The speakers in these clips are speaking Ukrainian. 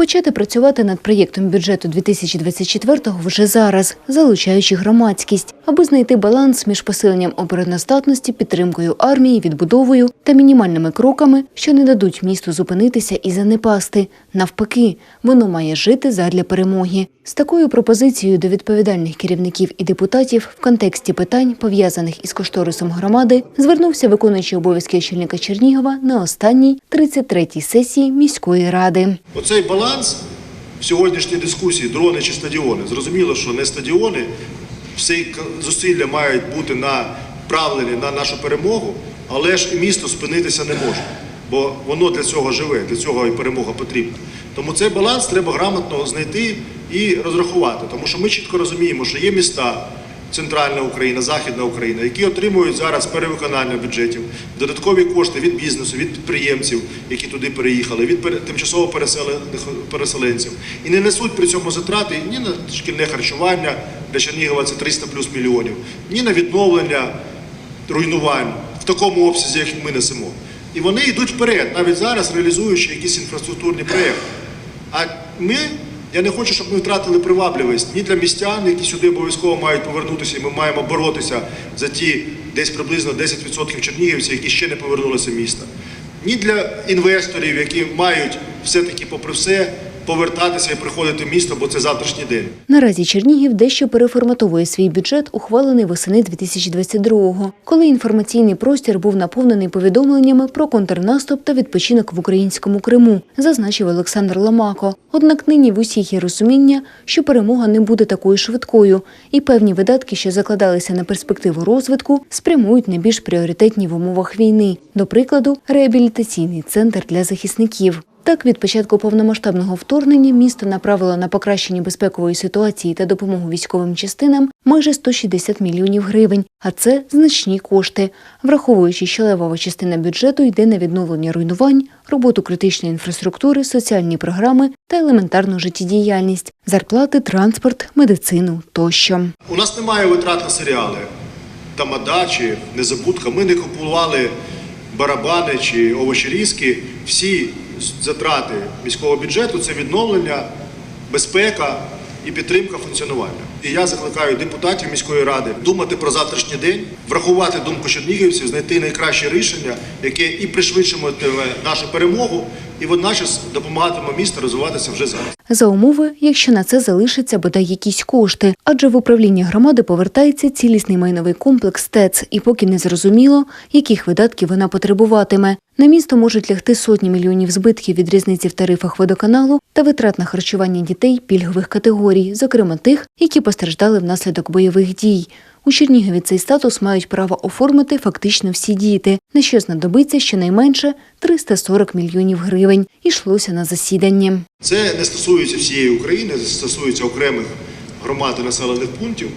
Почати працювати над проєктом бюджету 2024-го вже зараз, залучаючи громадськість, аби знайти баланс між посиленням обороноздатності, підтримкою армії, відбудовою та мінімальними кроками, що не дадуть місту зупинитися і занепасти. Навпаки, воно має жити задля перемоги. З такою пропозицією до відповідальних керівників і депутатів в контексті питань, пов'язаних із кошторисом громади, звернувся виконуючий обов'язки очільника Чернігова на останній 33-й сесії міської ради. Оцей баланс в сьогоднішній дискусії дрони чи стадіони. Зрозуміло, що не стадіони, всі зусилля мають бути направлені на нашу перемогу, але ж і місто спинитися не може. Бо воно для цього живе, для цього і перемога потрібна. Тому цей баланс треба грамотно знайти і розрахувати. Тому що ми чітко розуміємо, що є міста, Центральна Україна, Західна Україна, які отримують зараз перевиконання бюджетів, додаткові кошти від бізнесу, від підприємців, які туди переїхали, від тимчасово переселенців, і не несуть при цьому затрати ні на шкільне харчування для Чернігова це 300 плюс мільйонів, ні на відновлення руйнувань в такому обсязі, як ми несемо. І вони йдуть вперед, навіть зараз реалізуючи якісь інфраструктурні проєкти. А ми, я не хочу, щоб ми втратили привабливість ні для містян, які сюди обов'язково мають повернутися, і ми маємо боротися за ті десь приблизно 10% чернігівців, які ще не повернулися в місто, ні для інвесторів, які мають все-таки, попри все, повертатися і приходити в місто, бо це завтрашній день. Наразі Чернігів дещо переформатовує свій бюджет, ухвалений восени 2022-го, коли інформаційний простір був наповнений повідомленнями про контрнаступ та відпочинок в українському Криму, зазначив Олександр Ламако. Однак нині в усіх є розуміння, що перемога не буде такою швидкою, і певні видатки, що закладалися на перспективу розвитку, спрямують на більш пріоритетні в умовах війни, до прикладу, реабілітаційний центр для захисників. Так, від початку повномасштабного вторгнення місто направило на покращення безпекової ситуації та допомогу військовим частинам майже 160 мільйонів гривень, а це значні кошти, враховуючи, що левова частина бюджету йде на відновлення руйнувань, роботу критичної інфраструктури, соціальні програми та елементарну життєдіяльність, зарплати, транспорт, медицину тощо. У нас немає витрат на серіали. Тамада чи незабудка. Ми не купували барабани чи овочерізки. Всі затрати міського бюджету це відновлення, безпека і підтримка функціонування. І я закликаю депутатів міської ради думати про завтрашній день, врахувати думку чернігівців, знайти найкраще рішення, яке і пришвидшуватиме нашу перемогу, і водночас допомагатиме місту розвиватися вже зараз. За умови, якщо на це залишиться бодай якісь кошти, адже в управління громади повертається цілісний майновий комплекс ТЕЦ, і поки не зрозуміло, яких видатків вона потребуватиме. На місто можуть лягти сотні мільйонів збитків від різниці в тарифах водоканалу та витрат на харчування дітей пільгових категорій, зокрема тих, які постраждали внаслідок бойових дій. У Чернігові цей статус мають право оформити фактично всі діти, на що знадобиться щонайменше 340 мільйонів гривень. Ішлося на засіданні. Це не стосується всієї України, це стосується окремих громад і населених пунктів.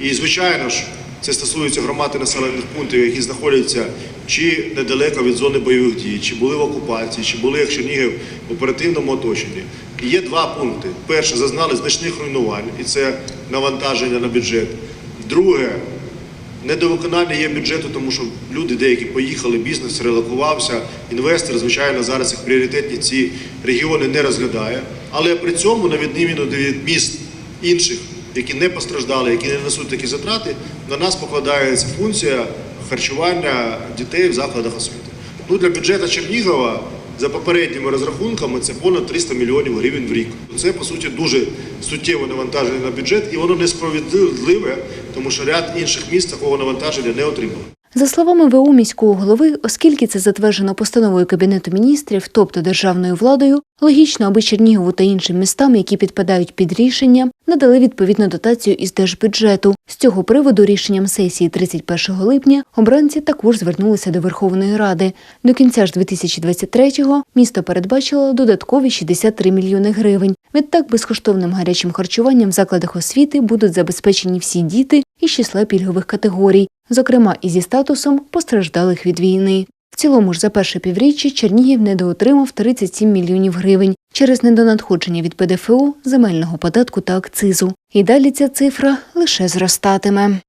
І, звичайно ж, це стосується громад і населених пунктів, які знаходяться чи недалеко від зони бойових дій, чи були в окупації, чи були як Чернігів в оперативному оточенні. І є два пункти: перше, зазнали значних руйнувань, і це навантаження на бюджет. Друге, Недовиконання є бюджету, тому що люди деякі поїхали, бізнес релокувався, інвестор, звичайно, зараз їх пріоритетні ці регіони не розглядає. Але при цьому, на відміну від міст інших, які не постраждали, які не несуть такі затрати, на нас покладається функція харчування дітей в закладах освіти. Ну, для бюджету Чернігова за попередніми розрахунками це понад 300 мільйонів гривень в рік. Це по суті дуже суттєве навантаження на бюджет, і воно несправедливе, тому що ряд інших міст такого навантаження не отримали. За словами ВУ міського голови, оскільки це затверджено постановою Кабінету міністрів, тобто державною владою, логічно, аби Чернігову та іншим містам, які підпадають під рішення, надали відповідну дотацію із держбюджету. З цього приводу рішенням сесії 31 липня обранці також звернулися до Верховної Ради. До кінця ж 2023-го місто передбачило додаткові 63 мільйони гривень. Відтак безкоштовним гарячим харчуванням в закладах освіти будуть забезпечені всі діти із числа пільгових категорій, зокрема і зі статусом постраждалих від війни. В цілому ж за перше півріччя Чернігів недоотримав 37 мільйонів гривень через недонадходження від ПДФО, земельного податку та акцизу. І далі ця цифра лише зростатиме.